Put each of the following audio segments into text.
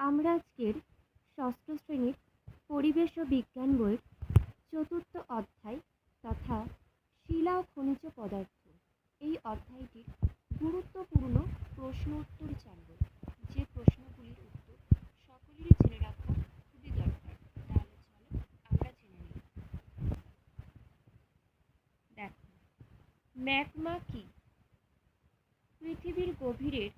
আমরা আজকের ষষ্ঠ শ্রেণির পরিবেশ ও বিজ্ঞান বইয়ের চতুর্থ অধ্যায় তথা শিলা ও খনিজ পদার্থ এই অধ্যায়টির গুরুত্বপূর্ণ প্রশ্ন উত্তর জানব। যে প্রশ্নগুলির উত্তর সকলেরই জেনে রাখা খুবই দরকার। তাহলে চলো আমরা জেনে নিই। দেখো, ম্যাগমা কি? পৃথিবীর গভীরের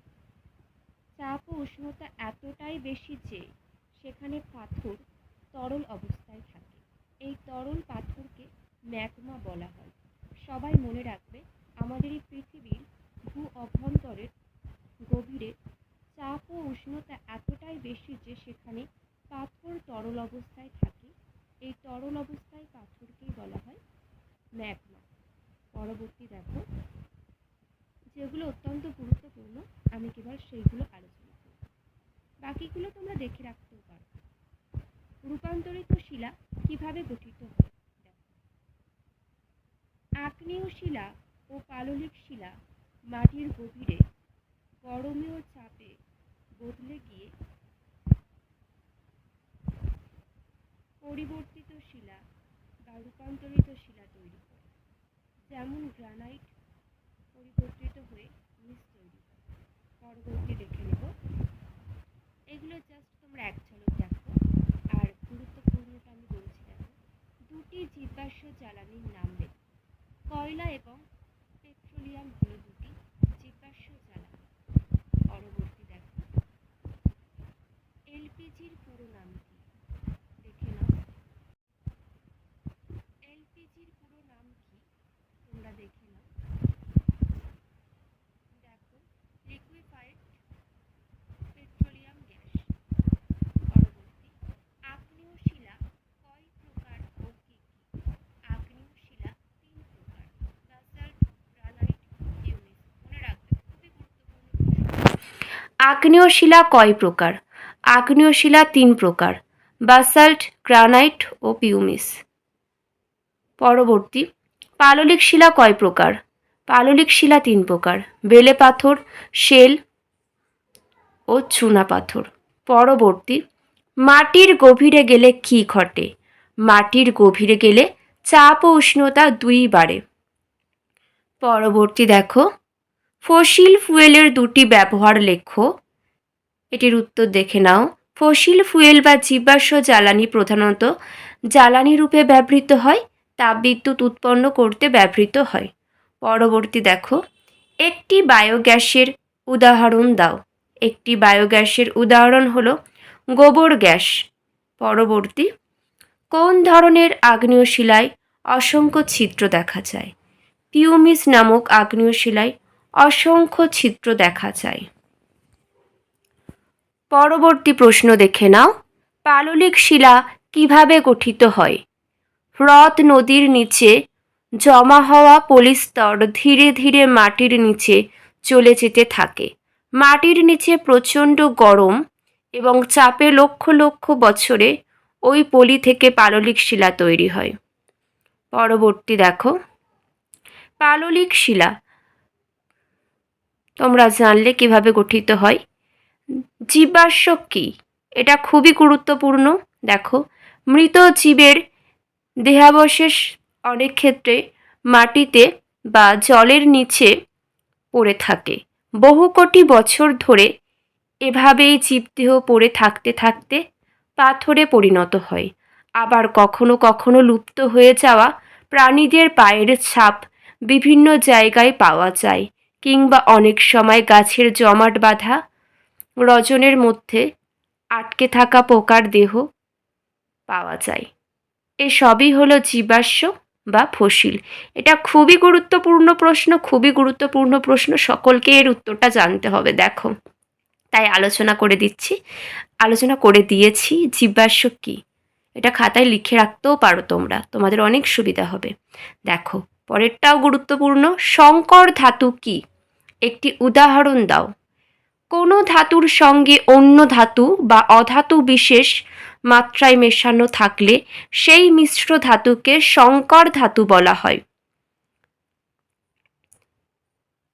উষ্ণতা এতটাই বেশি যে সেখানে পাথর তরল অবস্থায় থাকে। এই তরল পাথরকে ম্যাগমা বলা হয়। সবাই মনে রাখবে, আমাদের এই পৃথিবীর ভূ অভ্যন্তরের গভীরে চাপ ও উষ্ণতা এতটাই বেশি যে সেখানে পাথর তরল অবস্থায় থাকে। এই তরল অবস্থায় পাথরকেই বলা হয় ম্যাগমা। পরবর্তী দেখো, যেগুলো অত্যন্ত গুরুত্বপূর্ণ, আমি কেবল সেইগুলো আলোচনা বাকিগুলো তোমরা দেখে রাখতেও পারো। রূপান্তরিত শিলা কীভাবে গঠিত আগ্নেয় শিলা ও পাললিক শিলা মাটির গভীরে গরমীয় চাপে বদলে গিয়ে পরিবর্তিত শিলা বা রূপান্তরিত শিলা তৈরি করে, যেমন গ্রানাইট পরিবর্তিত হয়ে নিচ তৈরি হয়। পরবর্তী দেখে নেব। এগুলো জাস্ট তোমরা এক ঝলক দেখো। আর গুরুত্বপূর্ণটা আমি বলছি দেখো, দুটি জীবাশ্ম জ্বালানির নাম লেখো। কয়লা এবং পেট্রোলিয়াম হলো দুটি জীবাশ্ম জ্বালানি। পরবর্তী দেখো, এলপিজির পুরো নাম কি দেখে নাও এলপিজির পুরো নাম কি তোমরা দেখে নাও দেখো লিকুইফাইড পেট্রোলিয়াম গ্যাস পরবর্তী আগ্নেয় শিলা কয় প্রকার ও কি কি আগ্নেয় শিলা তিন প্রকার বাসাল্ট গ্রানাইট ইউনিস মনে রাখবে খুবই গুরুত্বপূর্ণ প্রশ্ন আগ্নেয় শিলা কয় প্রকার? আগ্নেয় শিলা তিন প্রকার, বাসাল্ট, গ্রানাইট ও পিউমিস। পরবর্তী, পাললিক শিলা কয় প্রকার? পাললিক শিলা তিন প্রকার, বেলে পাথর, শেল ও চুনা পাথর। পরবর্তী, মাটির গভীরে গেলে কি ঘটে? মাটির গভীরে গেলে চাপ ও উষ্ণতা দুই বাড়ে। পরবর্তী দেখো ফসিল ফুয়েলের দুটি ব্যবহার লেখো। এটির উত্তর দেখে নাও। ফসিল ফুয়েল বা জীবাশ্ম জ্বালানি প্রধানত জ্বালানি রূপে ব্যবহৃত হয় তাপবিদ্যুৎ উৎপন্ন করতে ব্যবহৃত হয়। পরবর্তী দেখো, একটি বায়োগ্যাসের উদাহরণ দাও। একটি বায়োগ্যাসের উদাহরণ হল গোবর গ্যাস। পরবর্তী, কোন ধরনের আগ্নেয় শিলায় অসংখ্য ছিদ্র দেখা যায়? পিউমিস নামক আগ্নেয় শিলায় অসংখ্য ছিদ্র দেখা যায়। পরবর্তী প্রশ্ন দেখে নাও। পাললিক শিলা কীভাবে গঠিত হয়? হ্রদ নদীর নিচে জমা হওয়া পলিস্তর ধীরে ধীরে মাটির নিচে চলে যেতে থাকে। মাটির নিচে প্রচণ্ড গরম এবং চাপে লক্ষ লক্ষ বছরে ওই পলি থেকে পাললিক শিলা তৈরি হয়। পরবর্তী দেখো। পাললিক শিলা তোমরা জানলে কীভাবে গঠিত হয়। জীবাশ্ম কী এটা খুবই গুরুত্বপূর্ণ। দেখো, মৃত জীবের দেহাবশেষ অনেক ক্ষেত্রে মাটিতে বা জলের নিচে পড়ে থাকে। বহু কোটি বছর ধরে এভাবেই জীবদেহ পড়ে থাকতে থাকতে পাথরে পরিণত হয়। আবার কখনো কখনো লুপ্ত হয়ে যাওয়া প্রাণীদের পায়ের ছাপ বিভিন্ন জায়গায় পাওয়া যায়। কিংবা অনেক সময় গাছের জমাট বাঁধা, রজনের মধ্যে আটকে থাকা পোকার দেহ পাওয়া যায়। এসবই হলো জীবাশ্ম বা ফসিল। এটা খুবই গুরুত্বপূর্ণ প্রশ্ন, খুবই গুরুত্বপূর্ণ প্রশ্ন। সকলকে এর উত্তরটা জানতে হবে, দেখো। তাই আলোচনা করে দিচ্ছি। আলোচনা করে দিয়েছি, জীবাশ্ম কী? এটা খাতায় লিখে রাখতেও পারো তোমরা, তোমাদের অনেক সুবিধা হবে। দেখো, পরেরটাও গুরুত্বপূর্ণ, শঙ্কর ধাতু কি? একটি উদাহরণ দাও। কোনো ধাতুর সঙ্গে অন্য ধাতু বা অধাতু বিশেষ মাত্রায় মেশানো থাকলে সেই মিশ্র ধাতুকে সংকর ধাতু বলা হয়।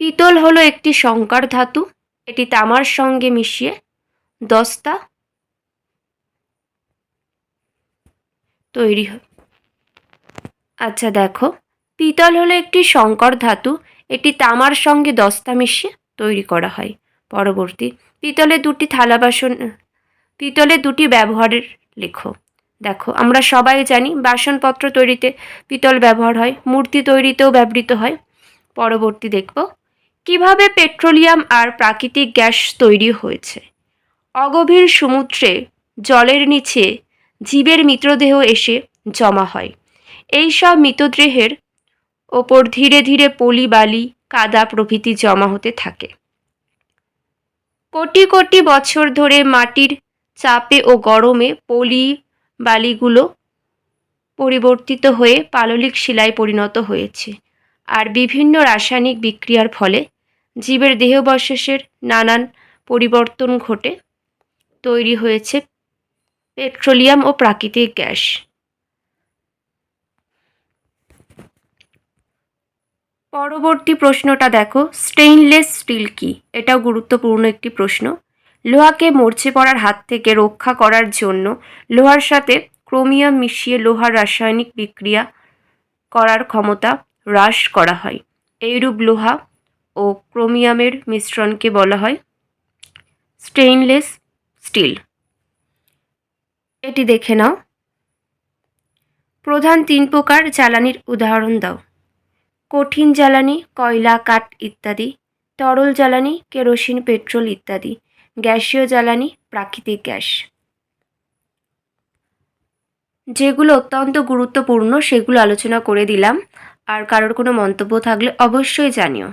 পিতল হলো একটি সংকর ধাতু, এটি তামার সঙ্গে মিশিয়ে দস্তা তৈরি হয়। আচ্ছা দেখো, পিতল হলো একটি সংকর ধাতু এটি তামার সঙ্গে দস্তা মিশিয়ে তৈরি করা হয়। পরবর্তী পিতলের দুটি থালা বাসন পিতলের দুটি ব্যবহারের লেখো। দেখো, আমরা সবাই জানি বাসনপত্র তৈরিতে পিতল ব্যবহার হয়, মূর্তি তৈরিতেও ব্যবহৃত হয়। পরবর্তী দেখব, কীভাবে পেট্রোলিয়াম আর প্রাকৃতিক গ্যাস তৈরি হয়েছে? অগভীর সমুদ্রে জলের নিচে জীবের মৃতদেহ এসে জমা হয়। এই সব মৃতদেহের ওপর ধীরে ধীরে পলি বালি, কাদা প্রভৃতি জমা হতে থাকে। কোটি কোটি বছর ধরে মাটির চাপে ও গরমে পলি বালিগুলো পরিবর্তিত হয়ে পাললিক শিলায় পরিণত হয়েছে আর বিভিন্ন রাসায়নিক বিক্রিয়ার ফলে জীবের দেহবশেষের নানান পরিবর্তন ঘটে, তৈরি হয়েছে পেট্রোলিয়াম ও প্রাকৃতিক গ্যাস। পরবর্তী প্রশ্নটা দেখো স্টেইনলেস স্টিল কি? এটাও গুরুত্বপূর্ণ একটি প্রশ্ন। লোহাকে মরচে পড়ার হাত থেকে রক্ষা করার জন্য লোহার সাথে ক্রোমিয়াম মিশিয়ে লোহার রাসায়নিক বিক্রিয়া করার ক্ষমতা হ্রাস করা হয়। এইরূপ লোহা ও ক্রোমিয়ামের মিশ্রণকে বলা হয় স্টেইনলেস স্টিল এটি দেখে নাও। প্রধান তিন প্রকার জ্বালানির উদাহরণ দাও। কঠিন জ্বালানি, কয়লা, কাঠ ইত্যাদি, তরল জ্বালানি, কেরোসিন, পেট্রোল ইত্যাদি, গ্যাসীয় জ্বালানি, প্রাকৃতিক গ্যাস। যেগুলো অত্যন্ত গুরুত্বপূর্ণ, সেগুলো আলোচনা করে দিলাম। আর কারোর কোনো মন্তব্য থাকলে অবশ্যই জানিও।